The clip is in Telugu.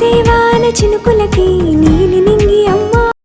చేసేవాన చినుకులకి